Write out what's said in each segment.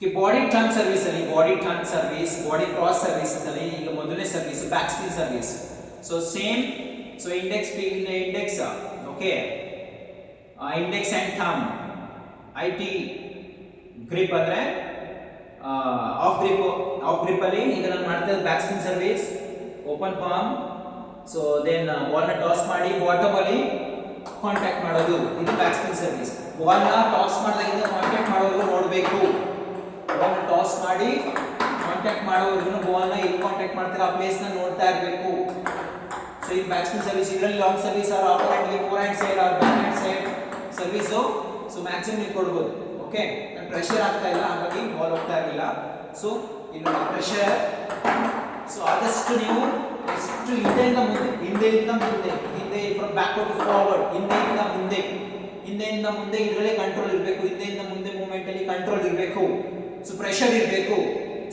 Body turn service ಅಲ್ಲಿ body turn service body cross service ಅಲ್ಲಿ ಈಗ ಮೊದಲನೇ service backspin service so same so index index okay index and thumb I T grip ಅಂದ್ರೆ of grip of grip ಅಲ್ಲಿ ಈಗ ನಾನು ಮಾಡ್ತಾ backspin service open form so then ಬಾಲ್ನ toss ಮಾಡಿ bottom ಅಲ್ಲಿ ಕಾಂಟ್ಯಾಕ್ಟ್ ಮಾಡೋದು. ಇದು ಬ್ಯಾಕ್ ಸ್ಪಿನ್ ಸರ್ವಿಸ್ ಬಾಲ್ನ ಟಾಸ್ ಮಾಡಿದಾಗಿಂದ ಕಾಂಟ್ಯಾಕ್ಟ್ ಮಾಡೋದು ನೋಡಬೇಕು. ಮಾಡಿ ಕಾಂಟ್ಯಾಕ್ಟ್ ಮಾಡೋವರೆಗೂ ಬಾಲ್ನ ಎಲ್ಲಿ ಕಾಂಟ್ಯಾಕ್ಟ್ ಮಾಡ್ತಾರೆ, ಆ ಪ್ಲೇಸ್ನ ನೋಡ್ತಾ ಇರಬೇಕು. ಸೊ ಇದು ಬ್ಯಾಕ್ ಸ್ಪಿನ್ ಸರ್ವಿಸ್ ಇದರಲ್ಲಿ long service or offer hand forehand side or backhand side service so maximum ನೀವು ಕೊಡ್ಬೋದು. ಓಕೆ ನಾನು ಪ್ರೆಷರ್ ಆಗ್ತಾ ಇಲ್ಲ, ಹಾಗಾಗಿ ಬಾಲ್ ಹೋಗ್ತಾ ಇರಲಿಲ್ಲ. ಸೊ ಇನ್ನು ಪ್ರೆಷರ್ ಸೊ ಆದಷ್ಟು ನೀವು ಎಷ್ಟು ಹಿಂದೆಯಿಂದ ಮುಂದೆ ಹಿಂದೆಯಿಂದ ಮುಂದೆ, ಹಿಂದೆ ಫ್ರಮ್ ಬ್ಯಾಕ್ವರ್ಡ್ ಟು ಫಾರ್ವರ್ಡ್ ಹಿಂದೆಯಿಂದ ಮುಂದೆ ಹಿಂದೆಯಿಂದ ಮುಂದೆ ಇದರಲ್ಲೇ ಕಂಟ್ರೋಲ್ ಇರಬೇಕು, ಹಿಂದೆಯಿಂದ ಮುಂದೆ ಮೂವ್ಮೆಂಟ್ ಅಲ್ಲಿ ಕಂಟ್ರೋಲ್ ಇರಬೇಕು ಸೊ ಪ್ರೆಷರ್ ಇರಬೇಕು.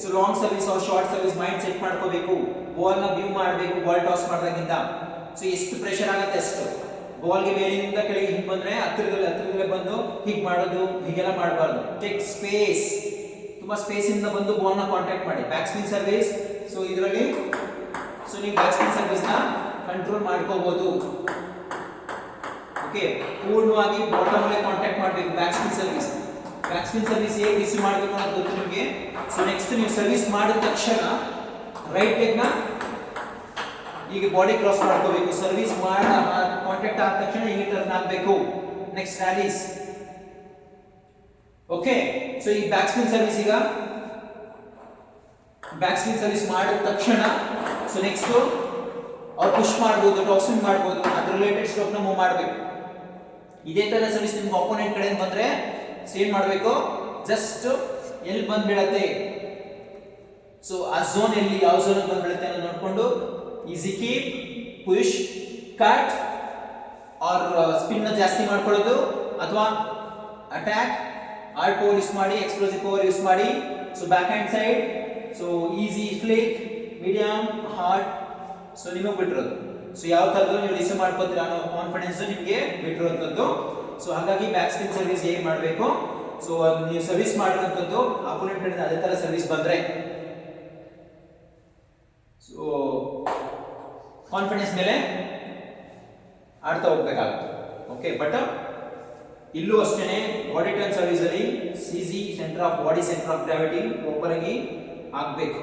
So long service or short service mindset ಮಾಡ್ಕೋಬೇಕು. ಬಾಲ್ನ ವ್ಯೂ ಮಾಡಬೇಕು ಬಾಲ್ ಟಾಸ್ ಮಾಡಿದಾಗಿಂದ. ಸೊ ಎಷ್ಟು ಪ್ರೆಷರ್ ಆಗುತ್ತೆ ಅಷ್ಟು. ಬಾಲ್ಗೆ ಮೇಲಿಂದ ಕೆಳಗೆ ಹಿಂಗೆ ಬಂದ್ರೆ ಹತ್ತಿರದಲ್ಲಿ, ಹತ್ತಿರದಲ್ಲೇ ಬಂದು ಹೀಗೆ ಮಾಡೋದು, ಹೀಗೆಲ್ಲ ಮಾಡಬಾರ್ದು. ಟೆಕ್ ಸ್ಪೇಸ್ ತುಂಬಾ ಸ್ಪೇಸ್ ಇಂದ ಬಂದು ಬಾಲ್ನ ಕಾಂಟ್ಯಾಕ್ಟ್ ಮಾಡಿ. ಬ್ಯಾಕ್ ಸ್ಪಿನ್ ಸರ್ವಿಸ್ ಸೊ ಇದರಲ್ಲಿ ಸೊ ನೀವು ಬ್ಯಾಕ್ ಸ್ಪಿನ್ ಸರ್ವಿಸ್ನ ಕಂಟ್ರೋಲ್ ಮಾಡ್ಕೋಬಹುದು ಓಕೆ ಪೂರ್ಣವಾಗಿ ಬಾಟಮ್ ಕಾಂಟ್ಯಾಕ್ಟ್ ಮಾಡಬೇಕು back spin service back service ಹೇಗೆ ರಿಸೀವ್ ಮಾಡಬೇಕು ಅಂತ ಗೊತ್ತು ನಿಮಗೆ. ಸೊ ನೆಕ್ಸ್ಟ್ ನೀವು ಸರ್ವಿಸ್ ಮಾಡಿದ ತಕ್ಷಣ ರೈಟ್ ಲೆಗ್ನ ಈಗ ಬಾಡಿ ಕ್ರಾಸ್ ಮಾಡ್ಕೋಬೇಕು. ಸರ್ವಿಸ್ ಮಾಡ ಕಾಂಟ್ಯಾಕ್ಟ್ ಆದ ತಕ್ಷಣ ಹೀಗೆ ಟರ್ನ್ ಆಗಬೇಕು. ನೆಕ್ಸ್ಟ್ ರ್ಯಾಲೀಸ್ ಓಕೆ ಸೊ ಈ ಬ್ಯಾಕ್ ಸ್ಪಿನ್ ಸರ್ವಿಸ್ ಈಗ ಬ್ಯಾಕ್ ಸ್ಪಿನ್ ಸರ್ವಿಸ್ ಮಾಡಿದ ತಕ್ಷಣ ಸೊ ನೆಕ್ಸ್ಟ್ ಅವ್ರು ಪುಷ್ ಮಾಡ್ಬೋದು ಟಾಕ್ಸಿಂಗ್ ಮಾಡ್ಬೋದು, ಅದ್ರ ರಿಲೇಟೆಡ್ ಸ್ಟೋಕ್ನ ಮೂವ್ ಮಾಡಬೇಕು. ಇದೇ ಥರ ಸರ್ವಿಸ್ ನಿಮ್ಗೆ ಅಪೋನೆಂಟ್ ಕಡೆಯಿಂದ ಬಂದ್ರೆ ಸೇವ್ ಮಾಡಬೇಕು? ಜಸ್ಟ್ ಎಲ್ಲಿ ಬಂದ್ಬಿಡತ್ತೆ? ಸೊ ಆ ಝೋನ್ ಎಲ್ಲಿ ಯಾವ ಝೋನ್ ಬಂದ್ಬಿಡುತ್ತೆ ಅನ್ನೋದು ನೋಡ್ಕೊಂಡು easy keep push cut or spin ಜಾಸ್ತಿ ಮಾಡ್ಕೊಳ್ಳೋದು, ಅಥವಾ ಅಟ್ಯಾಕ್ ಆರ್ ಪವರ್ ಯೂಸ್ ಮಾಡಿ ಎಕ್ಸ್ಪ್ಲೋಸಿವ್ ಪವರ್ ಯೂಸ್ ಮಾಡಿ. So backhand side so easy flick medium hard so ನಿಮಗೆ ಬಿಟ್ಟಿರೋದು. ಸೊ ಯಾವ ಥರದ್ದು ನೀವು ರಿಸೀವ್ ಮಾಡ್ಕೋತೀರಾ ಅನ್ನೋ ಕಾನ್ಫಿಡೆನ್ಸ್ ನಿಮಗೆ ಬಿಟ್ಟಿರುವಂಥದ್ದು ಸೊ ಹಾಗಾಗಿ ಬ್ಯಾಕ್ ಸ್ಪಿನ್ ಸರ್ವಿಸ್ ಹೇಗೆ ಮಾಡಬೇಕು? ಸೊ ನೀವು ಸರ್ವಿಸ್ ಮಾಡಿರುವಂಥದ್ದು ಅಪೋನೆಂಟ್ ಕಡೆಯಿಂದ ಅದೇ ಥರ ಸರ್ವಿಸ್ ಬಂದರೆ. ಸೊ ಕಾನ್ಫಿಡೆನ್ಸ್ ಮೇಲೆ ಆಡ್ತಾ ಹೋಗ್ಬೇಕಾಗುತ್ತೆ. ಓಕೆ ಬಟ್ ಇಲ್ಲೂ ಅಷ್ಟೇ ಬಾಡಿ ಟರ್ನ್ ಸರ್ವಿಸ್ ಅಲ್ಲಿ C G centre of body centre of gravity proper ಆಗಿ ಆಗಬೇಕು